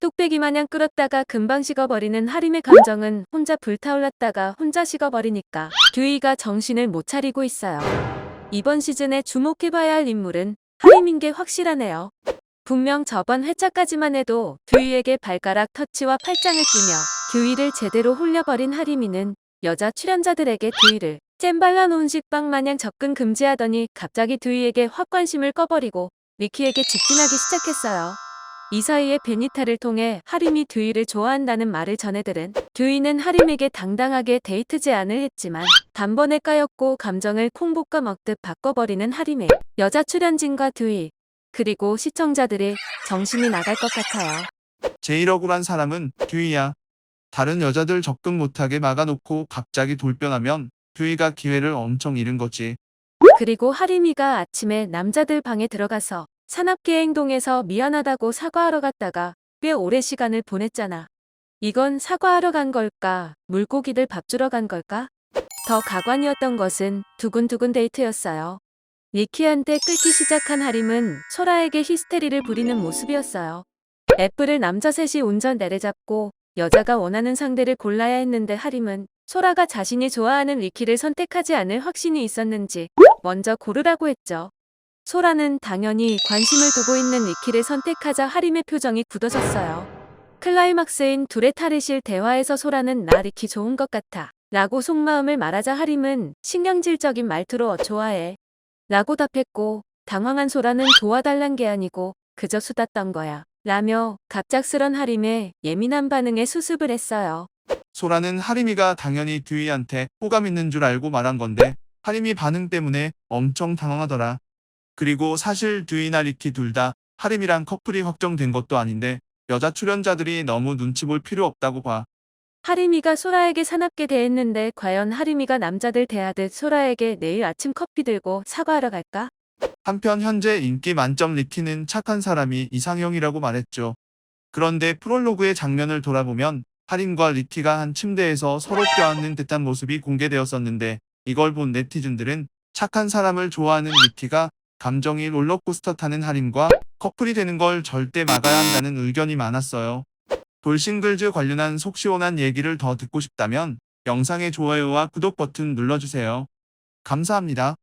뚝배기 마냥 끓었다가 금방 식어버리는 하림의 감정은 혼자 불타올랐다가 혼자 식어버리니까 듀이가 정신을 못 차리고 있어요. 이번 시즌에 주목해봐야 할 인물은 하림인 게 확실하네요. 분명 저번 회차까지만 해도 듀이에게 발가락 터치와 팔짱을 끼며 듀이를 제대로 홀려버린 하림이는 여자 출연자들에게 듀이를 잼 발라 놓은 식빵 마냥 접근 금지하더니 갑자기 듀이에게 확 관심을 꺼버리고 리키에게 직진하기 시작했어요. 이 사이에 베니타를 통해 하림이 듀이를 좋아한다는 말을 전해들은 듀이는 하림에게 당당하게 데이트 제안을 했지만 단번에 까였고 감정을 콩볶아 먹듯 바꿔버리는 하림의 여자 출연진과 듀이 그리고 시청자들이 정신이 나갈 것 같아요. 제일 억울한 사람은 듀이야. 다른 여자들 접근 못하게 막아놓고 갑자기 돌변하면 듀이가 기회를 엄청 잃은 거지. 그리고 하림이가 아침에 남자들 방에 들어가서 산악계 행동에서 미안하다고 사과하러 갔다가 꽤 오래 시간을 보냈잖아. 이건 사과하러 간 걸까? 물고기들 밥 주러 간 걸까? 더 가관이었던 것은 두근두근 데이트였어요. 니키한테 끓기 시작한 하림은 소라에게 히스테리를 부리는 모습이었어요. 애플을 남자 셋이 운전 내려잡고 여자가 원하는 상대를 골라야 했는데 하림은 소라가 자신이 좋아하는 리키를 선택하지 않을 확신이 있었는지 먼저 고르라고 했죠. 소라는 당연히 관심을 두고 있는 리키를 선택하자 하림의 표정이 굳어졌어요. 클라이막스인 둘의 탈의실 대화에서 소라는 나 리키 좋은 것 같아. 라고 속마음을 말하자 하림은 신경질적인 말투로 어 좋아해. 라고 답했고 당황한 소라는 도와달란 게 아니고 그저 수다 떤 거야. 라며 갑작스런 하림의 예민한 반응에 수습을 했어요. 소라는 하림이가 당연히 듀이한테 호감 있는 줄 알고 말한 건데 하림이 반응 때문에 엄청 당황하더라. 그리고 사실 듀이나 리키 둘 다 하림이랑 커플이 확정된 것도 아닌데 여자 출연자들이 너무 눈치 볼 필요 없다고 봐. 하림이가 소라에게 사납게 대했는데 과연 하림이가 남자들 대하듯 소라에게 내일 아침 커피 들고 사과하러 갈까? 한편 현재 인기 만점 리키는 착한 사람이 이상형이라고 말했죠. 그런데 프롤로그의 장면을 돌아보면 하림과 리키가 한 침대에서 서로 껴안는 듯한 모습이 공개되었었는데 이걸 본 네티즌들은 착한 사람을 좋아하는 리키가 감정이 롤러코스터 타는 하림과 커플이 되는 걸 절대 막아야 한다는 의견이 많았어요. 돌싱글즈 관련한 속 시원한 얘기를 더 듣고 싶다면 영상의 좋아요와 구독 버튼 눌러주세요. 감사합니다.